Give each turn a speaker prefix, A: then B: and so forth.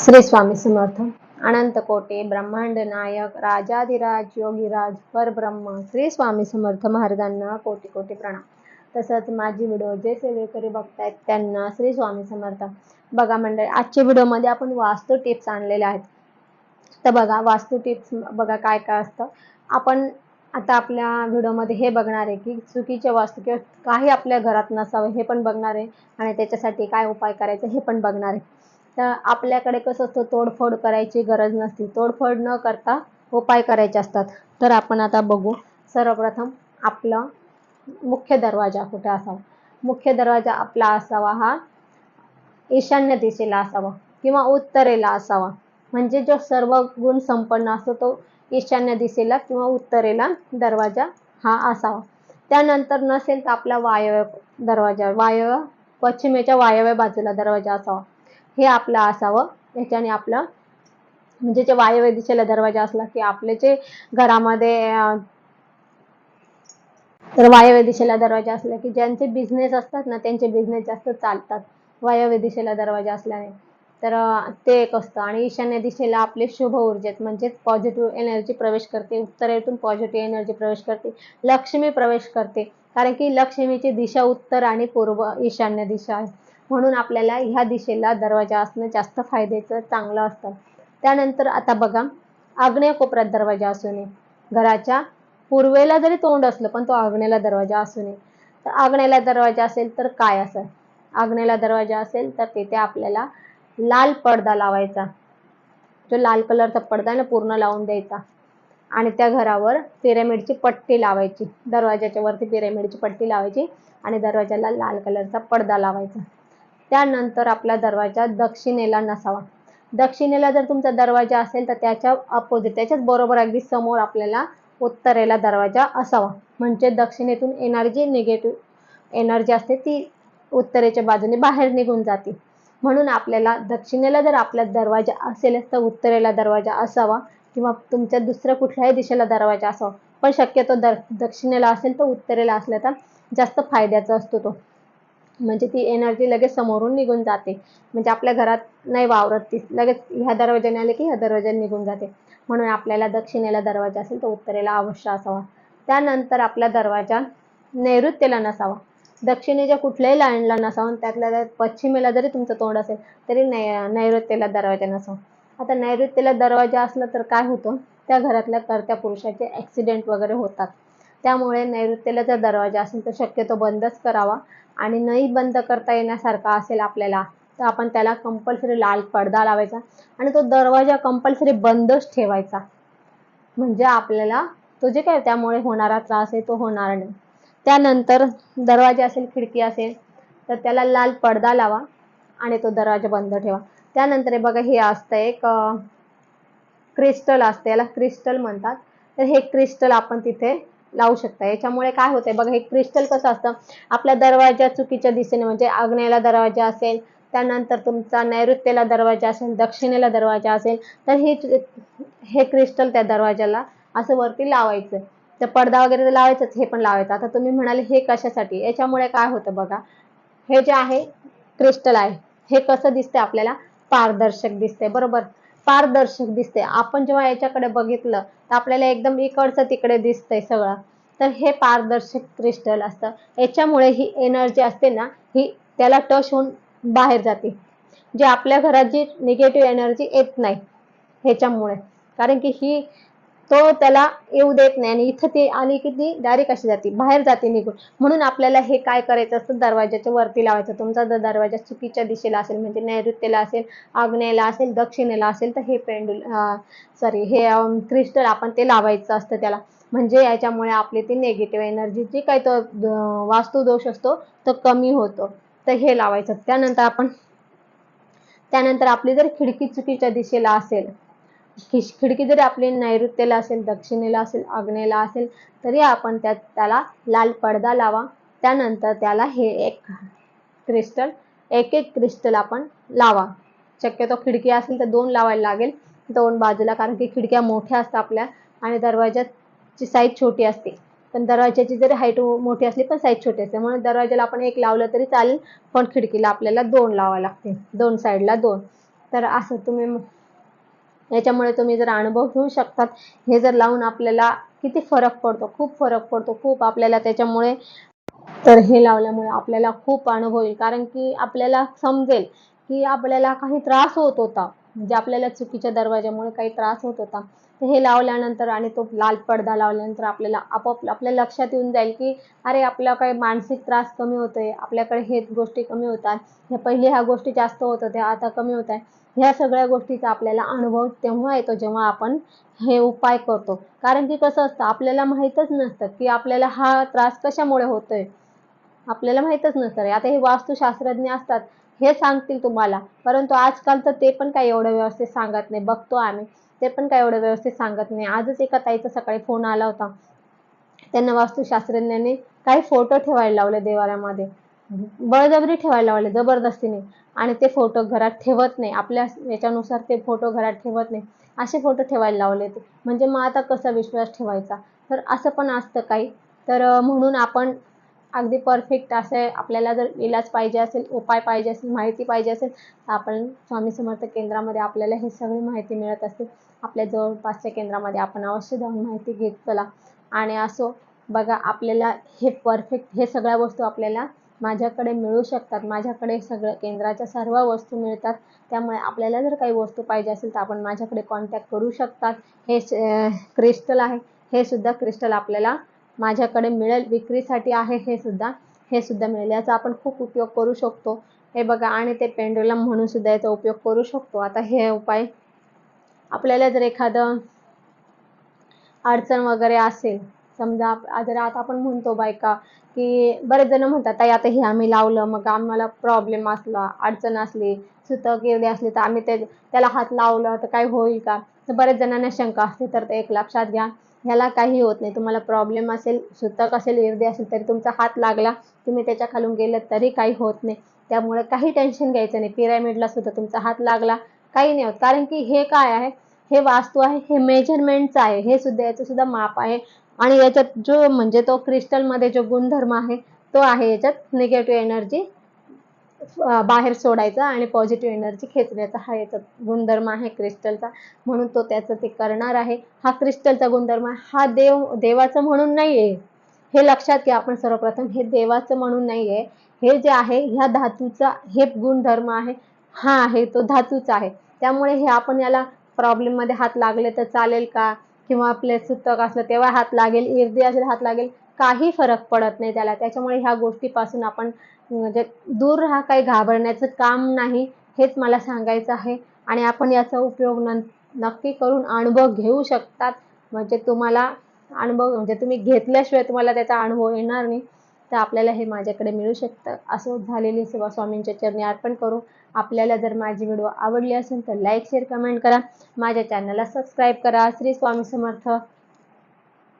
A: श्री स्वामी समर्थ. अनंत कोटे ब्रह्मांड नायक राजाधिराज योगीराज परब्रह्म श्री स्वामी समर्थ महाराजांना कोटी कोटी प्रणाम. तसंच माझी व्हिडिओ जे सेवेकरी बघतायत त्यांना श्री स्वामी समर्थ. बघा मंडळी आजच्या व्हिडिओमध्ये आपण वास्तू टिप्स आणलेल्या आहेत. तर बघा वास्तू टिप्स बघा काय काय असतं. आपण आता आपल्या व्हिडिओमध्ये हे बघणार आहे की चुकीच्या वास्तू किंवा काही आपल्या घरात नसावं हे पण बघणार आहे आणि त्याच्यासाठी काय उपाय करायचे हे पण बघणार आहे. तर आपल्याकडे कसं असतं तोडफोड करायची गरज नसते. तोडफोड न करता उपाय करायचे असतात. तर आपण आता बघू. सर्वप्रथम आपला मुख्य दरवाजा कुठे असावा? मुख्य दरवाजा आपला असावा हा ईशान्य दिशेला असावा किंवा उत्तरेला असावा. म्हणजे जो सर्व गुण संपन्न असतो तो ईशान्य दिशेला किंवा उत्तरेला दरवाजा हा असावा. त्यानंतर नसेल तर आपला वायव्य दरवाजा वायव्य पश्चिमेच्या वायव्य बाजूला दरवाजा असावा. हे आपलं असावं. याच्याने आपलं म्हणजे जे वायव्य दिशेला दरवाजा असला की आपले जे घरामध्ये तर वायव्य दिशेला दरवाजा असला की ज्यांचे बिझनेस असतात ना त्यांचे बिझनेस जास्त चालतात. वायव्य दिशेला दरवाजा असल्याने. तर ते एक असतं. आणि ईशान्य दिशेला आपले शुभ ऊर्जेत म्हणजेच पॉझिटिव्ह एनर्जी प्रवेश करते. उत्तरेतून पॉझिटिव्ह एनर्जी प्रवेश करते. लक्ष्मी प्रवेश करते. कारण की लक्ष्मीची दिशा उत्तर आणि पूर्व ईशान्य दिशा आहे. म्हणून आपल्याला ह्या दिशेला दरवाजा असणं जास्त फायद्याचं चांगलं असतं. त्यानंतर आता बघा आग्नेय कोपऱ्यात दरवाजा असू नये. घराच्या पूर्वेला जरी तोंड असलं पण तो आग्नेला दरवाजा असू नये. तर आग्नेला दरवाजा असेल तर काय असेल आग्नेला दरवाजा असेल तर तिथे आपल्याला लाल पडदा लावायचा. जो लाल कलरचा पडदा ना पूर्ण लावून द्यायचा. आणि त्या घरावर पिरॅमिडची पट्टी लावायची. दरवाजाच्या वरती पिरॅमिडची पट्टी लावायची आणि दरवाजाला लाल कलरचा पडदा लावायचा. त्यानंतर आपला दरवाजा दक्षिणेला नसावा. दक्षिणेला जर तुमचा दरवाजा असेल तर त्याच्या अपोजिट त्याच्याच बरोबर अगदी समोर आपल्याला उत्तरेला दरवाजा असावा. म्हणजे दक्षिणेतून एनर्जी निगेटिव्ह एनर्जी असते ती उत्तरेच्या बाजूने बाहेर निघून जाते. म्हणून आपल्याला दक्षिणेला जर आपला दरवाजा असेलच तर उत्तरेला दरवाजा असावा किंवा तुमच्या दुसऱ्या कुठल्याही दिशेला दरवाजा असावा. पण शक्यतो दर दक्षिणेला असेल तर उत्तरेला असला तर जास्त फायद्याचा असतो तो. म्हणजे ती एनर्जी लगेच समोरून निघून जाते. म्हणजे आपल्या घरात नाही वावरत ती. लगेच ह्या दरवाजाने आले की ह्या दरवाजाने निघून जाते. म्हणून आपल्याला दक्षिणेला दरवाजा असेल तर उत्तरेला अवश्य असावा. त्यानंतर आपला दरवाजा नैऋत्येला नसावा. दक्षिणेच्या कुठल्याही लाईनला नसावा त्यातल्या त्यात पश्चिमेला जरी तुमचं तोंड असेल तरी नै नैऋत्येला दरवाजा नसावा. आता नैऋत्येला दरवाजा असला तर काय होतं? त्या घरातल्या कर्त्या पुरुषाचे ॲक्सिडेंट वगैरे होतात. त्यामुळे नैऋत्येला जर दरवाजा असेल तर शक्यतो बंदच करावा. आणि नाही बंद करता येण्यासारखा असेल आपल्याला तर आपण त्याला कंपल्सरी लाल पडदा लावायचा आणि तो दरवाजा कंपल्सरी बंदच ठेवायचा. म्हणजे आपल्याला तो जे काय त्यामुळे होणारा त्रास आहे तो होणार नाही. त्यानंतर दरवाजा असेल खिडकी असेल तर त्याला लाल पडदा लावा आणि तो दरवाजा बंद ठेवा. त्यानंतर हे बघा हे असतं एक क्रिस्टल असतं. याला क्रिस्टल म्हणतात. तर हे क्रिस्टल आपण तिथे लावू शकता. याच्यामुळे काय होतंय? बघा हे क्रिस्टल कसं असतं? आपल्या दरवाजा चुकीच्या दिशेने म्हणजे आग्नेयला दरवाजा असेल त्यानंतर तुमचा नैऋत्येला दरवाजा असेल दक्षिणेला दरवाजा असेल तर हे हे क्रिस्टल त्या दरवाजाला असं वरती लावायचं तर पडदा वगैरे तर लावायचंच हे पण लावायचं. आता तुम्ही म्हणाले हे कशासाठी? याच्यामुळे काय होतं बघा? हे जे आहे क्रिस्टल आहे. हे कसं दिसतंय आपल्याला? पारदर्शक दिसतंय. बरोबर? पारदर्शक दिसते आपण जेव्हा याच्याकडे बघितलं तर आपल्याला एकदम इकडचं तिकडे दिसतंय सगळं. तर हे पारदर्शक क्रिस्टल असतं. याच्यामुळे ही एनर्जी असते ना ही त्याला टच होऊन बाहेर जाते. जे आपल्या घरात जी निगेटिव्ह एनर्जी येत नाही ह्याच्यामुळे. कारण की ही तो त्याला येऊ देत नाही आणि इथं ती आली की ती डायरेक्ट अशी जाते बाहेर जाते निघून. म्हणून आपल्याला हे काय करायचं असतं? दरवाजाच्या वरती लावायचं. तुमचा जर दरवाजा चुकीच्या दिशेला असेल म्हणजे नैऋत्येला असेल आग्नेयला असेल दक्षिणेला असेल तर हे पेंडुल सॉरी हे क्रिस्टल आपण ते लावायचं असतं त्याला. म्हणजे याच्यामुळे आपली ती निगेटिव्ह एनर्जी जी काही तो वास्तुदोष दोष असतो तो कमी होतो. तर हे लावायचं. त्यानंतर आपण त्यानंतर आपली जर खिडकी चुकीच्या दिशेला असेल खिडकी जरी आपली नैऋत्येला असेल दक्षिणेला असेल आग्नेला असेल तरी आपण त्यात त्याला लाल पडदा लावा. त्यानंतर त्याला हे एक क्रिस्टल एक एक क्रिस्टल आपण लावा. शक्यतो खिडकी असेल तर दोन लावायला लागेल. दोन बाजूला कारण की खिडक्या मोठ्या असतात आपल्या आणि दरवाजाची साईज छोटी असते. पण दरवाजाची जरी हाईट मोठी असली पण साईज छोटी असते. म्हणून दरवाज्याला आपण एक लावलं तरी चालेल पण खिडकीला आपल्याला दोन लावा लागते दोन साईडला दोन. तर असं तुम्ही याच्यामुळे तुम्ही जर अनुभव घेऊ शकतात हे जर लावून आपल्याला किती फरक पडतो खूप फरक पडतो खूप आपल्याला त्याच्यामुळे तर हे लावल्यामुळे आपल्याला खूप अनुभव येईल. कारण की आपल्याला समजेल की आपल्याला काही त्रास होत होता. म्हणजे आपल्याला चुकीच्या दरवाजामुळे काही त्रास होत होता. तर हे लावल्यानंतर आणि तो लाल पडदा लावल्यानंतर आपल्याला आपोआप आपल्या लक्षात येऊन जाईल की अरे आपला काही मानसिक त्रास कमी होतोय आपल्याकडे हे गोष्टी कमी होतात. ह्या पहिले ह्या गोष्टी जास्त होत होत्या आता कमी होत आहे ह्या सगळ्या गोष्टीचा आपल्याला अनुभव तेव्हा येतो जेव्हा आपण हे उपाय करतो. कारण की कसं असतं आपल्याला माहीतच नसतं की आपल्याला हा त्रास कशामुळे होतोय. आपल्याला माहीतच नसतं रे. आता हे वास्तुशास्त्रज्ञ असतात हे सांगतील तुम्हाला. परंतु आजकाल तर ते पण काही एवढं व्यवस्थित सांगत नाही. बघतो आम्ही. ते पण काही एवढं व्यवस्थित सांगत नाही. आजच एका ताईचा सकाळी फोन आला होता. त्यांना वास्तुशास्त्रज्ञांनी काही फोटो ठेवायला लावले देवाऱ्यामध्ये. बळजबरी ठेवायला लावले जबरदस्तीने. आणि ते फोटो घरात ठेवत नाही. आपल्या याच्यानुसार ते फोटो घरात ठेवत नाही. असे फोटो ठेवायला लावले ते. म्हणजे मग आता कसा विश्वास ठेवायचा? तर असं पण असतं काही. तर म्हणून आपण अगदी परफेक्ट असे आपल्याला जर इलाज पाहिजे असेल उपाय पाहिजे असेल माहिती पाहिजे असेल तर आपण स्वामी समर्थ केंद्रामध्ये आपल्याला हे सगळी माहिती मिळत असते. आपल्या जवळपासच्या केंद्रामध्ये आपण अवश्य जाऊन माहिती घेत चला. आणि असो बघा आपल्याला हे परफेक्ट हे सगळ्या वस्तू आपल्याला माझ्याकडे मिळू शकतात. माझ्याकडे सगळं केंद्राच्या सर्व वस्तू मिळतात. त्यामुळे आपल्याला जर काही वस्तू पाहिजे असेल तर आपण माझ्याकडे कॉन्टॅक्ट करू शकतात. हे क्रिस्टल आहे. हे सुद्धा क्रिस्टल आपल्याला माझ्याकडे मिळेल विक्रीसाठी आहे हे सुद्धा हे सुद्धा मिळेल. याचा आपण खूप उपयोग करू शकतो. हे बघा आणि ते पेंडुलम म्हणून सुद्धा याचा उपयोग करू शकतो. आता हे उपाय आपल्याला जर एखादं अडचण वगैरे असेल समजा जर आता आपण म्हणतो बायका की बरेच जण म्हणतात ताई आता हे आम्ही लावलं मग आम्हाला प्रॉब्लेम असला अडचण असली सुतं गेली असली तर आम्ही ते त्याला हात लावलं तर काय होईल का? तर बरेच जणांना शंका असते तर ते एक लक्षात घ्या. ह्याला काही होत नाही. तुम्हाला प्रॉब्लेम असेल सुतक असेल इर्दी असेल तरी तुमचा हात लागला तुम्ही त्याच्या खालून गेलं तरी काही होत नाही. त्यामुळे काही टेन्शन घ्यायचं नाही. पिरामिडला सुद्धा तुमचा हात लागला. काही नाही होत. कारण की हे काय आहे? हे वास्तू आहे हे मेजरमेंटचं आहे. हे सुद्धा याचं सुद्धा माप आहे. आणि याच्यात जो म्हणजे तो क्रिस्टलमध्ये जो गुणधर्म आहे तो आहे याच्यात निगेटिव्ह एनर्जी बाहेर सोडायचा आणि पॉझिटिव्ह एनर्जी खेचण्याचा हा याचा गुणधर्म आहे क्रिस्टलचा म्हणून तो त्याचं ते करणार आहे. हा क्रिस्टलचा गुणधर्म आहे. हा देव देवाचं म्हणून नाही आहे हे लक्षात घ्या आपण सर्वप्रथम. हे देवाचं म्हणून नाही आहे हे जे आहे ह्या धातूचा हे गुणधर्म आहे. हा आहे तो धातूचा आहे. त्यामुळे हे आपण याला प्रॉब्लेममध्ये हात लागले तर चालेल का? किंवा आपले सुतक असलं तेव्हा हात लागेल इर्दी असेल हात लागेल. काही फरक पडत नाही त्याला. त्याच्यामुळे ह्या गोष्टीपासून आपण म्हणजे दूर राहा काही घाबरण्याचं काम नाही हेच मला सांगायचं आहे. आणि आपण याचा उपयोग न नक्की करून अनुभव घेऊ शकतात. म्हणजे तुम्हाला अनुभव म्हणजे तुम्ही घेतल्याशिवाय तुम्हाला त्याचा अनुभव येणार नाही. तर आपल्याला हे माझ्याकडे मिळू शकतं. असं झालेली सेवा स्वामींच्या चरणी अर्पण करू. आपल्याला जर माझी व्हिडिओ आवडली असेल तर लाईक शेअर कमेंट करा. माझ्या चॅनलला सबस्क्राईब करा. श्री स्वामी समर्थ.